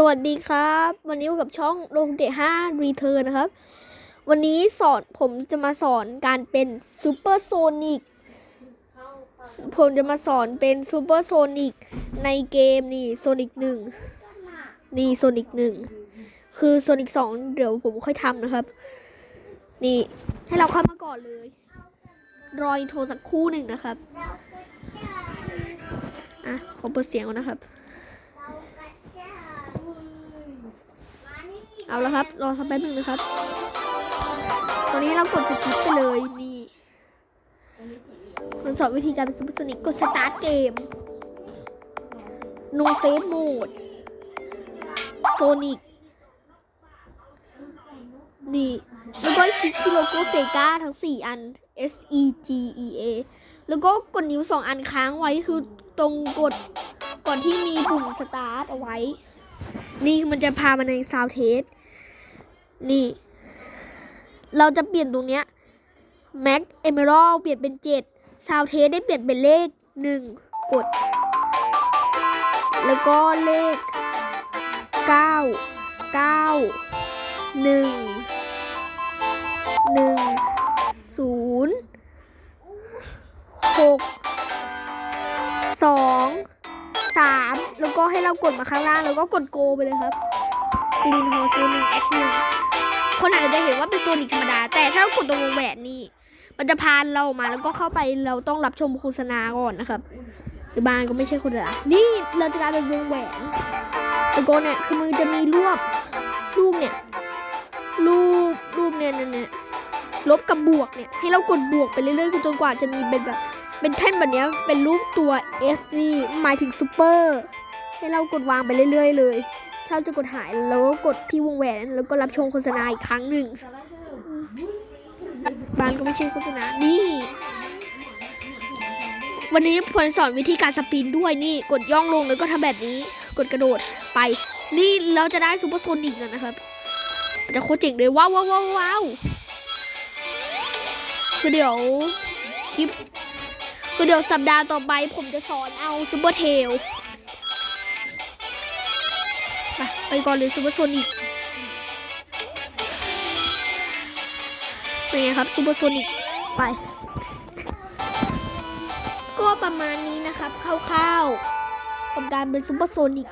สวัสดีครับ วันนี้อยู่กับช่องโลเกะ5 Return นะครับ วันนี้สอนผมจะมาสอนการเป็นซูเปอร์โซนิกผมจะมาสอนเป็นซูเปอร์โซนิกในเกมนี่โซนิกหนึ่งนี่โซนิกหนึ่งคือโซนิกสองเดี๋ยวผมค่อยทำนะครับ นี่ให้เราเข้ามาก่อนเลย รออินโทรสักคู่หนึ่งนะครับ อะ ขอเปิดเสียงก่อนนะครับ เอาแล้วครับ รอสักแป๊บหนึงนะครับ ตอนนี้เรากดสกิปไปเลยนี่มันสอนวิธีการเป็นซูเปอร์โซนิกกดสตาร์ทเกม no save mode โซนิกนี่แล้วก็คลิกที่โลโก้เซกาทั้ง 4 อัน S E G E A แล้วก็กดนิ้ว 2 อันค้างไว้คือตรงกดก่อนที่มีปุ่มสตาร์ทเอาไว้ นี่มันจะพามาในซาวเทส นี่ เราจะเปลี่ยนตรงเนี้ย Max Emerald เปลี่ยนเป็นเจ็ดซาวเทสได้เปลี่ยนเป็นเลขหนึ่งกด แล้วก็เลขเก้าเก้าหนึ่งหนึ่งศูนย์หกสองสามแล้วก็ให้เรากดมาข้างล่าง แล้วก็กดโกไปเลยครับกรีนฮอร์โซนิกเอสหนึ่ง คนอาจจะเห็นว่าเป็นโซนิกธรรมดา แต่ถ้าเรากดตรงวงแหวนนี่ มันจะพาเรามาแล้วก็เข้าไปเราต้องรับชมโฆษณาก่อนนะครับหรือบางก็ไม่ใช่โฆษณานี่เราจะกลายเป็นวงแหวนแล้วก็เนี่ยคือมันจะมีรูปรูปเนี่ยรูปรูปเนี่ยเนี่ยเนี่ยลบกับบวกเนี่ยให้เรากดบวกไปเรื่อยๆจนกว่าจะมีเป็นแบบเป็นแท่นแบบนี้เป็นรูปตัว S นี่หมายถึงซูเปอร์ให้เรากดวางไปเรื่อย ๆ เลย เราจะกดหายแล้วก็กดที่วงแหวนแล้วก็รับชมโฆษณาอีกครั้งหนึ่งบางก็ไม่ใช่โฆษณา นี่ วันนี้พลสอนวิธีการสปินด้วยนี่ กดย่องลงแล้วก็ทำแบบนี้ กดกระโดดไป นี่เราจะได้ซูเปอร์โซนิกแล้วนะครับ จะโคตรเจ๋งเลยว้าวว้าวว้าวว้าวคือเดี๋ยวคลิปคือเดี๋ยวสัปดาห์ต่อไปผมจะสอนเอาซูเปอร์เทล ไปก่อนเลยซูเปอร์โซนิกเป็นไงครับซูเปอร์โซนิกไป ก็ประมาณนี้นะครับคร่าวๆกับการเป็นซูเปอร์โซนิก